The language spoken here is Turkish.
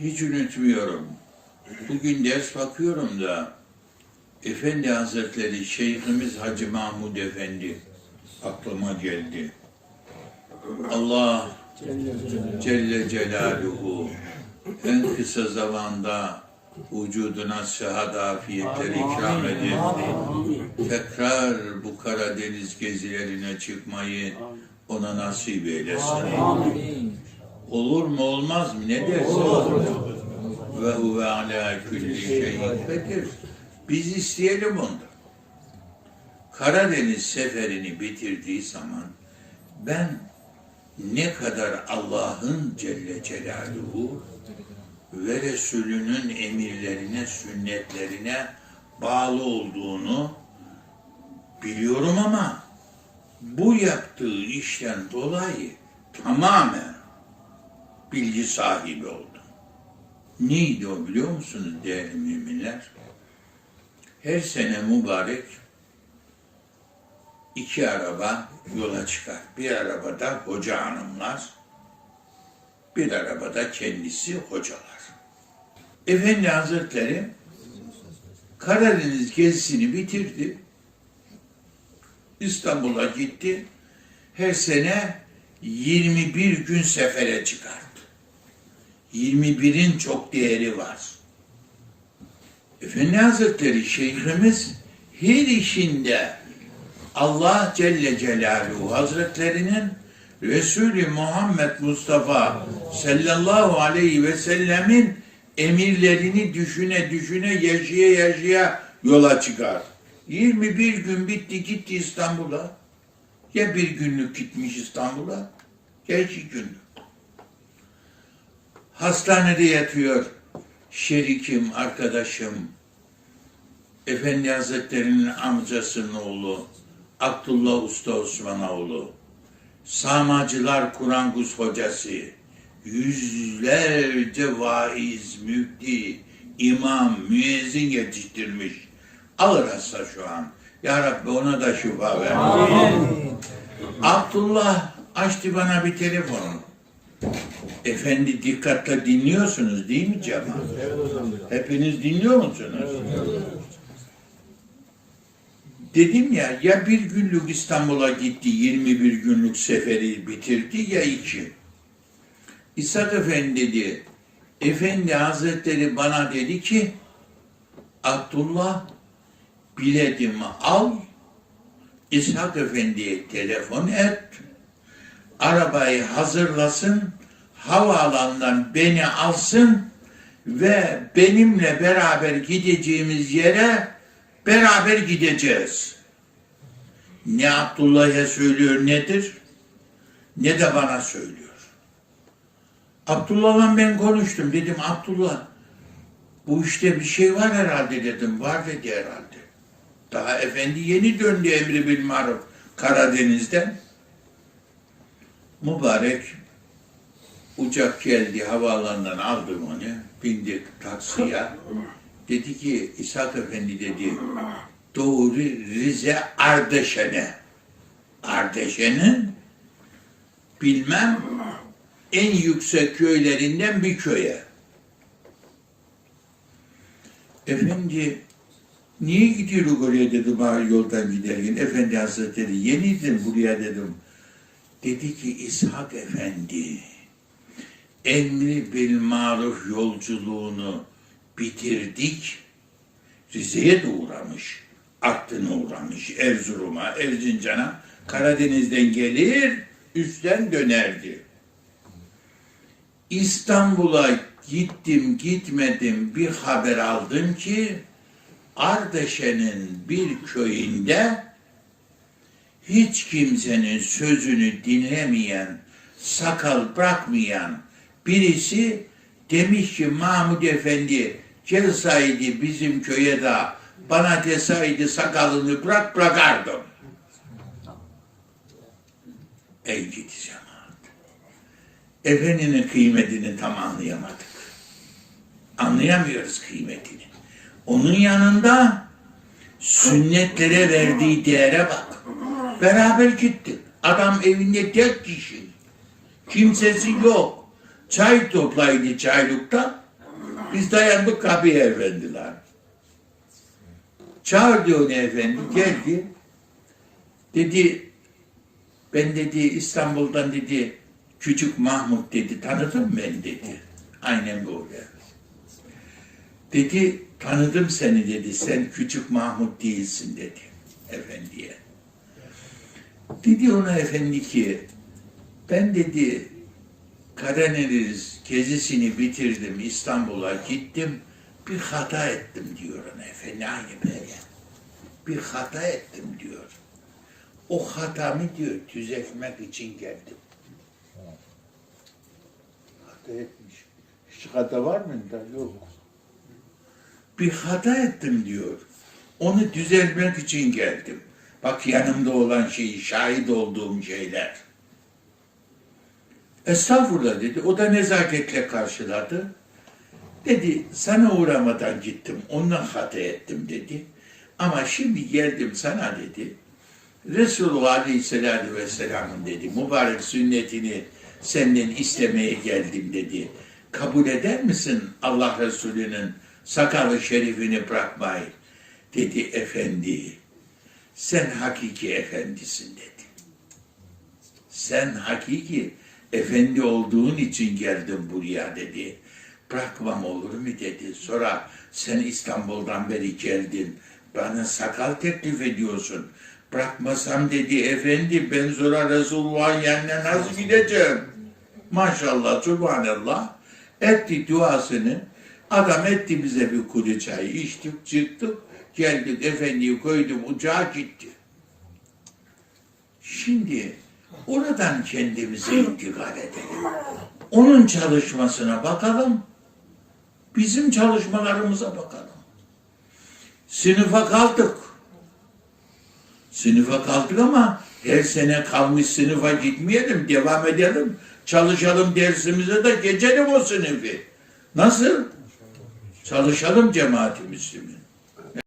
Hiç unutmuyorum. Bugün ders bakıyorum da Efendi Hazretleri Şeyhimiz Hacı Mahmud Efendi aklıma geldi. Allah Celle Celaluhu en kısa zamanda vücuduna sıhhat afiyetler ikram edin. Tekrar bu Karadeniz gezilerine çıkmayı ona nasip eylesin. Olur mu olmaz mı? Ne dersin? Ve huve ala külli şeyin kadir. Biz isteyelim ondan. Karadeniz seferini bitirdiği zaman ben ne kadar Allah'ın Celle Celaluhu ve Resulünün emirlerine, sünnetlerine bağlı olduğunu biliyorum ama bu yaptığı işten dolayı tamamen bilgi sahibi oldum. Neydi o biliyor musunuz değerli müminler? Her sene mübarek iki araba yola çıkar. Bir arabada hoca hanımlar, bir arabada kendisi hocalar. Efendi Hazretleri Karadeniz gezisini bitirdi. İstanbul'a gitti. Her sene 21 gün sefere çıkardı. 21'in çok değeri var. Efendi Hazretleri Şeyhimiz her işinde Allah Celle Celaluhu Hazretlerinin Resulü Muhammed Mustafa sallallahu aleyhi ve sellemin emirlerini düşüne düşüne yaşaya yaşaya yola çıkar. 21 gün bitti gitti İstanbul'a. Ya bir günlük gitmiş İstanbul'a ya iki günlük. Hastanede yatıyor şerikim, arkadaşım, Efendi Hazretleri'nin amcasının oğlu, Abdullah Usta Osmanoğlu, Sağmacılar Kur'an kurs hocası, yüzlerce vaiz, müfti, imam, müezzin yetiştirmiş. Alır hasta şu an. Ya Rabbi ona da şifa ver. Abdullah açtı bana bir telefon. Efendi dikkatle dinliyorsunuz değil mi cemaat? Hepiniz dinliyor musunuz? Dedim ya ya bir günlük İstanbul'a gitti 21 günlük seferi bitirdi ya iki. İshak Efendi dedi. Efendi Hazretleri bana dedi ki Abdullah biletimi al İshak Efendi'ye telefon et arabayı hazırlasın havaalanından beni alsın ve benimle beraber gideceğimiz yere beraber gideceğiz. Ne Abdullah'a söylüyor nedir? Ne de bana söylüyor. Abdullah'la ben konuştum. Dedim Abdullah bu işte bir şey var herhalde dedim. Var dedi herhalde. Daha efendi yeni döndü emri bil maruf Karadeniz'den. Mübarek uçak geldi havaalanından aldım onu. Bindik taksiye. Dedi ki İshak Efendi dedi doğru Rize Ardeşen'e. Ardeşen'in bilmem en yüksek köylerinden bir köye. Efendi niye gidiyoruz oraya dedim yoldan giderken. Efendi Hazretleri yeniydim buraya dedim. Dedi ki İshak Efendi emri bil maruf yolculuğunu bitirdik. Rize'ye de uğramış. Artvin'e uğramış. Erzurum'a, Erzincan'a. Karadeniz'den gelir, üstten dönerdi. İstanbul'a gittim gitmedim bir haber aldım ki Ardeşen'in bir köyünde hiç kimsenin sözünü dinlemeyen, sakal bırakmayan birisi demiş ki Mahmud Efendi gelseydi bizim köye de bana deseydi sakalını bırak bırakardım. Ey gidi cemaat. Efendinin kıymetini tam anlayamadık. Anlayamıyoruz kıymetini. Onun yanında sünnetlere verdiği değere bak. Beraber gittik. Adam evinde tek kişi. Kimsesi yok. Çay toplaydı çaylıkta. Biz dayandık kapıya efendiler. Çağırdı onu efendi, geldi. Dedi, ben dedi İstanbul'dan dedi, küçük Mahmut dedi, tanıdın mı ben dedi. Aynen böyle. Dedi, tanıdım seni dedi, sen küçük Mahmut değilsin dedi efendiye. Dedi ona efendi ki, ben dedi Karadeniz gezisini bitirdim, İstanbul'a gittim, bir hata ettim diyor ona efendi, aynı böyle. Bir hata ettim diyor. O hatamı diyor düzeltmek için geldim. Hata etmiş. Hiç hata var mı? Yok. Bir hata ettim diyor. Onu düzeltmek için geldim. Bak yanımda olan şeyi, şahit olduğum şeyler. Estağfurullah dedi. O da nezaketle karşıladı. Dedi sana uğramadan gittim. Ondan hata ettim dedi. Ama şimdi geldim sana dedi. Resulullah Aleyhisselatü Vesselam'ın dedi. Mübarek sünnetini senden istemeye geldim dedi. Kabul eder misin Allah Resulü'nün sakalı şerifini bırakmayı? Dedi efendi. Sen hakiki efendisin dedi. Sen hakiki efendi olduğun için geldim buraya dedi. Bırakmam olur mu dedi. Sonra sen İstanbul'dan beri geldin. Bana sakal teklif ediyorsun. Bırakmasam dedi efendi ben sonra Resulullah'ın yanına nasıl gideceğim? Maşallah, subhanallah. Etti duasını. Adam etti bize bir kuru çay. içtik, çıktık. Geldik efendiyi koydum uçağa gitti. Şimdi oradan kendimize intikal edelim. Onun çalışmasına bakalım. Bizim çalışmalarımıza bakalım. Sınıfa kaldık. Sınıfa kaldık ama her sene kalmış sınıfa gitmeyelim, devam edelim. Çalışalım dersimize de geçelim o sınıfı. Nasıl? Çalışalım Müslümin.